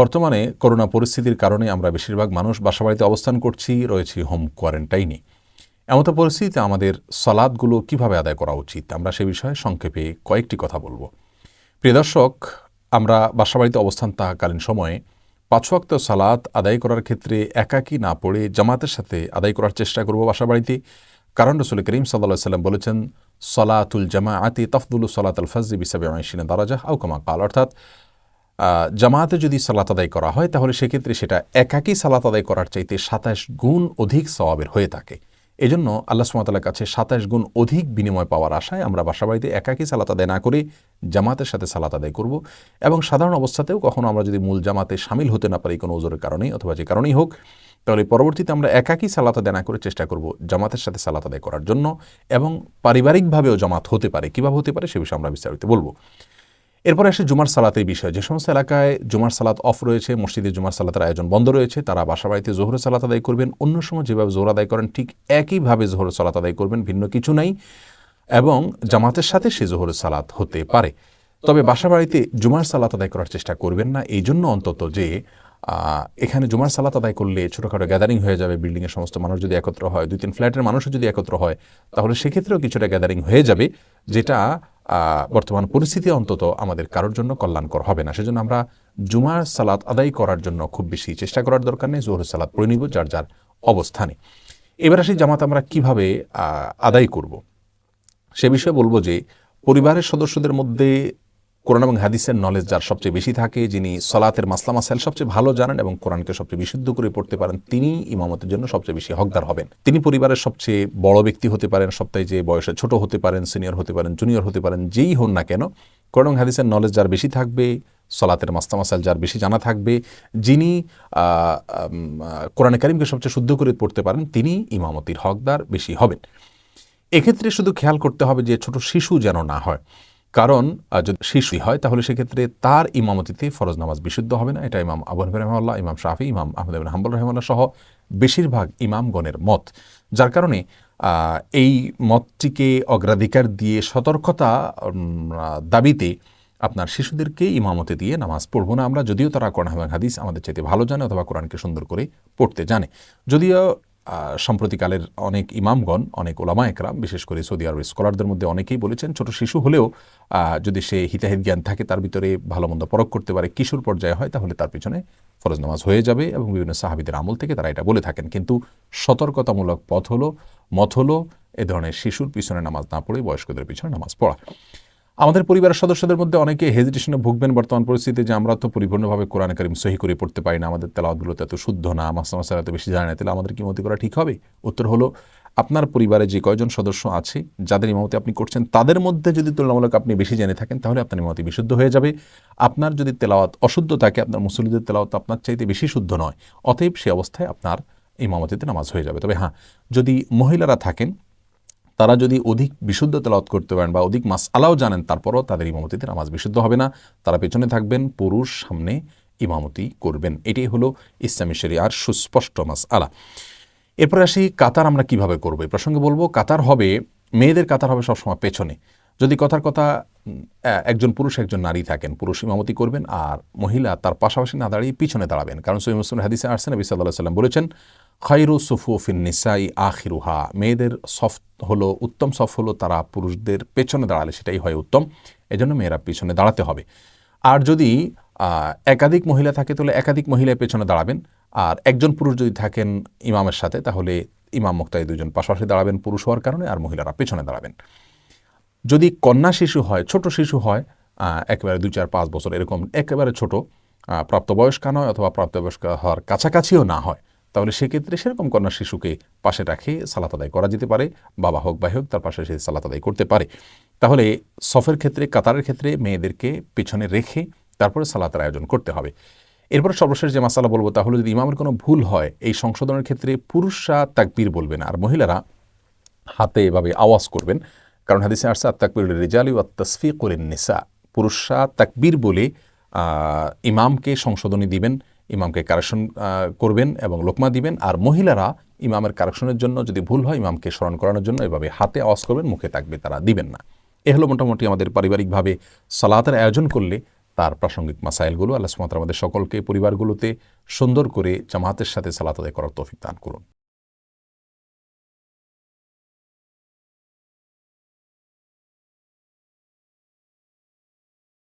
বর্তমানে করোনা পরিস্থিতির কারণে আমরা বেশিরভাগ মানুষ বাসাবাড়িতে অবস্থান করছি, রয়েছি হোম কোয়ারেন্টাইনে এমতো পরিস্থিতিতে আমাদের সালাদগুলো কীভাবে আদায় করা উচিত? আমরা সে বিষয়ে সংক্ষেপে কয়েকটি কথা বলব। প্রিয় দর্শক, আমরা বাসাবাড়িতে অবস্থান থাকাকালীন সময়ে পাঁচ ওয়াক্ত সালাত আদায় করার ক্ষেত্রে একাকী না পড়ে জামাতের সাথে আদায় করার চেষ্টা করব বাসাবাড়িতে। কারণ রসুল করিম সাল্লাহ সাল্লাম বলেছেন, সলাতুল জামা আতি তফদুল সলাত আল ফজি বিসাবে আইসিনে দারাজা আউকামা কাল। অর্থাৎ জামাতে যদি সালাত আদায় করা হয়, তাহলে সেক্ষেত্রে সেটা একাকী সালাত আদায় করার চাইতে সাতাশ গুণ অধিক সওয়াবের হয়ে থাকে। এজন্য আল্লাহ সুমাতালার কাছে সাতাশ গুণ অধিক বিনিময় পাওয়ার আশায় আমরা বাসাবাড়িতে একাকী সালাত আদায় না করে জামাতের সাথে সালাত আদায় করব এবং সাধারণ অবস্থাতেও কখনো আমরা যদি মূল জামাতে সামিল হতে না পারি কোনো ওজোরের কারণেই অথবা যে কারণেই হোক, তাহলে পরবর্তীতে আমরা একাকী সালাত আদায় না করে চেষ্টা করব জামাতের সাথে সালাত আদায় করার জন্য এবং পারিবারিকভাবেও জামাত হতে পারে। কীভাবে হতে পারে সে বিষয়ে আমরা বিস্তারিত বলব। এরপরে আসে জুমার সালাতের বিষয়। যে সমস্ত এলাকায় জুমার সালাত অফ রয়েছে, মসজিদে জুমার সালাতের আয়োজন বন্ধ রয়েছে, তারা বাসাবাড়িতে জোহর সালাত আদায় করবেন। অন্য সময় যেভাবে জোহর আদায় করেন, ঠিক একইভাবে জোহর সালাত আদায় করবেন, ভিন্ন কিছু নাই। এবং জামাতের সাথে সে জোহর সালাত হতে পারে। তবে বাসাবাড়িতে জুমার সালাত আদায় করার চেষ্টা করবেন না। এই জন্য অন্তত যে এখানে জুমার সালাত আদায় করলে ছোটোখাটো গ্যাদারিং হয়ে যাবে বিল্ডিংয়ের সমস্ত মানুষ যদি একত্র হয় দুই তিন ফ্ল্যাটের মানুষও যদি একত্র হয়, তাহলে সেক্ষেত্রেও কিছুটা গ্যাদারিং হয়ে যাবে, যেটা বর্তমান পরিস্থিতি অন্তত আমাদের কারোর জন্য কল্যাণকর হবে না। সেজন্য আমরা জুমার সালাত আদায় করার জন্য খুব বেশি চেষ্টা করার দরকার নেই জোহর সালাত পড়ে নিব যার যার অবস্থানে। এবার আসি জামাত আমরা কীভাবে আদায় করব। সে বিষয়ে বলব যে, পরিবারের সদস্যদের মধ্যে কোরআন এবং হাদিসের নলেজ যার সবচেয়ে বেশি থাকে, যিনি সলাতের মাসলা মাসাইল সবচেয়ে ভালো জানেন এবং কোরআনকে সবচেয়ে বিশুদ্ধ করে পড়তে পারেন, তিনি ইমামতের জন্য সবচেয়ে বেশি হকদার হবেন। তিনি পরিবারের সবচেয়ে বড় ব্যক্তি হতে পারেন সপ্তাহে যে বয়সে ছোট হতে পারেন সিনিয়র হতে পারেন জুনিয়র হতে পারেন, যেই হন না কেন, কোরআন এবং হাদিসের নলেজ যার বেশি থাকবে, সলাতের মাস্তা মাসাইল যার বেশি জানা থাকবে, যিনি কোরআনে কারিমকে সবচেয়ে শুদ্ধ করে পড়তে পারেন, তিনি ইমামতির হকদার বেশি হবেন। এক্ষেত্রে শুধু খেয়াল করতে হবে যে ছোট শিশু যেন না হয়। কারণ যদি শিশুই হয়, তাহলে সেক্ষেত্রে তার ইমামতিতে ফরজ নামাজ বিশুদ্ধ হবে না। এটা ইমাম আবু হানিফা রহমাল্লাহ ইমাম শাফি, ইমাম আহমদ হাম্বল রহমাল্লাহ সহ বেশিরভাগ ইমামগণের মত। যার কারণে এই মতটিকে অগ্রাধিকার দিয়ে সতর্কতা দাবিতে আপনার শিশুদেরকে ইমামতে দিয়ে নামাজ পড়ব না। আমরা যদিও তারা কোরআন হাদিস আমাদের চাইতে ভালো জানে অথবা কোরআনকে সুন্দর করে পড়তে জানে। যদিও সম্প্রতিকালের অনেক ইমামগণ, অনেক ওলামা একরাম, বিশেষ করে সৌদি আরবের স্কলারদের মধ্যে অনেকেই বলেছেন, ছোট শিশু হলেও যদি সে হিতাহিত জ্ঞান থাকে, তার ভিতরে ভালো মন্দ পরখ করতে পারে, কিশোর পর্যায়ে হয়, তাহলে তার পিছনে ফরজ নামাজ হয়ে যাবে এবং বিভিন্ন সাহাবিদের আমল থেকে তারা এটা বলে থাকেন। কিন্তু সতর্কতামূলক পথ হলো, মত হলো, এ ধরনের শিশুর পিছনে নামাজ না পড়ে বয়স্কদের পিছনে নামাজ পড়া। আমাদের পরিবারের সদস্যদের মধ্যে অনেকে হেজিটেশনে ভুগবেন বর্তমান পরিস্থিতিতে যে আমরা তো পরিপূর্ণভাবে কোরআন করিম সহি করে পড়তে পারি না, আমাদের তেলাওয়াতগুলো এত শুদ্ধ না মাসা মাসাল এত বেশি জানে না, তাহলে আমাদের কি মতি করা ঠিক হবে? উত্তর হলো, আপনার পরিবারে যে কয়জন সদস্য আছে, যাদের ইমামতি আপনি করছেন, তাদের মধ্যে যদি তুলনামূলক আপনি বেশি জেনে থাকেন, তাহলে আপনার ইমামতি বিশুদ্ধ হয়ে যাবে। আপনার যদি তেলাওয়াত অশুদ্ধ থাকে, আপনার মুসলিদের তেলাওয়াত আপনার চাইতে বেশি শুদ্ধ নয়, অতএব সে অবস্থায় আপনার ইমামতিতে নামাজ হয়ে যাবে। তবে হ্যাঁ যদি মহিলারা থাকেন তারা যদি অধিক বিশুদ্ধ তেলাওয়াত করতে পারেন বা অধিক মাস আলাও জানেন, তারপরও তাদের ইমামতিতে নামাজ বিশুদ্ধ হবে না। তারা পেছনে থাকবেন, পুরুষ সামনে ইমামতি করবেন। এটাই হলো ইসলামী শরিয়ার সুস্পষ্ট মাস আলা এরপরে আসি কাতার আমরা কীভাবে করব? এই প্রসঙ্গে বলব, কাতার হবে, মেয়েদের কাতার হবে সবসময় পেছনে। যদি কথার কথা একজন পুরুষ, একজন নারী থাকেন, পুরুষ ইমামতি করবেন আর মহিলা তার পাশাপাশি না দাঁড়িয়ে পিছনে দাঁড়াবেন। কারণ সৈম মুসলিম হাদিসে আসছেন নবী সাল্লাহ সাল্লাম বলেছেন খৈরু সুফুফিন নিসাই আখিরুহা। মেয়েদের সফ হলো, উত্তম সফ হলো তারা পুরুষদের পেছনে দাঁড়ালে সেটাই হয় উত্তম। এজন্য মেয়েরা পিছনে দাঁড়াতে হবে। আর যদি একাধিক মহিলা থাকে, তাহলে একাধিক মহিলা পেছনে দাঁড়াবেন। আর একজন পুরুষ যদি থাকেন ইমামের সাথে, তাহলে ইমাম মুক্তাই দুজন পাশাপাশি দাঁড়াবেন পুরুষ হওয়ার কারণে, আর মহিলারা পেছনে দাঁড়াবেন। যদি কন্যা শিশু হয়, ছোট শিশু হয় একেবারে দুই, চার, পাঁচ বছর, এরকম একেবারে ছোট প্রাপ্তবয়স্কা নয় অথবা প্রাপ্তবয়স্ক হওয়ার কাছাকাছিও না হয় তাহলে সেক্ষেত্রে সেরকম কন্যা শিশুকে পাশে রাখে সালাত আদায় করা যেতে পারে, বাবা হোক বাই হোক তার পাশে সে সালাত আদায় করতে পারে। তাহলে সফের ক্ষেত্রে, কাতারের ক্ষেত্রে মেয়েদেরকে পেছনে রেখে তারপরে সালাতের আয়োজন করতে হবে। এরপর সর্বশেষ যে মাসালা বলব তাহলে যদি ইমামের কোনো ভুল হয়, এই সংশোধনের ক্ষেত্রে পুরুষরা তাকবীর বলবেন আর মহিলারা হাতে এভাবে আওয়াজ করবেন। কারণ হাদিসে আসছে আত্মাকবির রেজালি ও তসফি করেন নিসা। পুরুষরা তাকবীর বলে ইমামকে সংশোধনী দিবেন ইমামকে কারেকশন করবেন এবং লোকমা দিবেন। আর মহিলারা ইমামের কারেকশনের জন্য যদি ভুল হয়, ইমামকে স্মরণ করানোর জন্য এভাবে হাতে আওয়াজ করবেন, মুখে তাকবে তারা দিবেন না। এ হলো মোটামুটি আমাদের পারিবারিকভাবে সালাতের আয়োজন করলে তার প্রাসঙ্গিক মাসাইলগুলো। আল্লাহ সুমাত আমাদের সকলকে, পরিবারগুলোতে সুন্দর করে জামাতের সাথে সালাত আদায় করার তৌফিক দান করুন।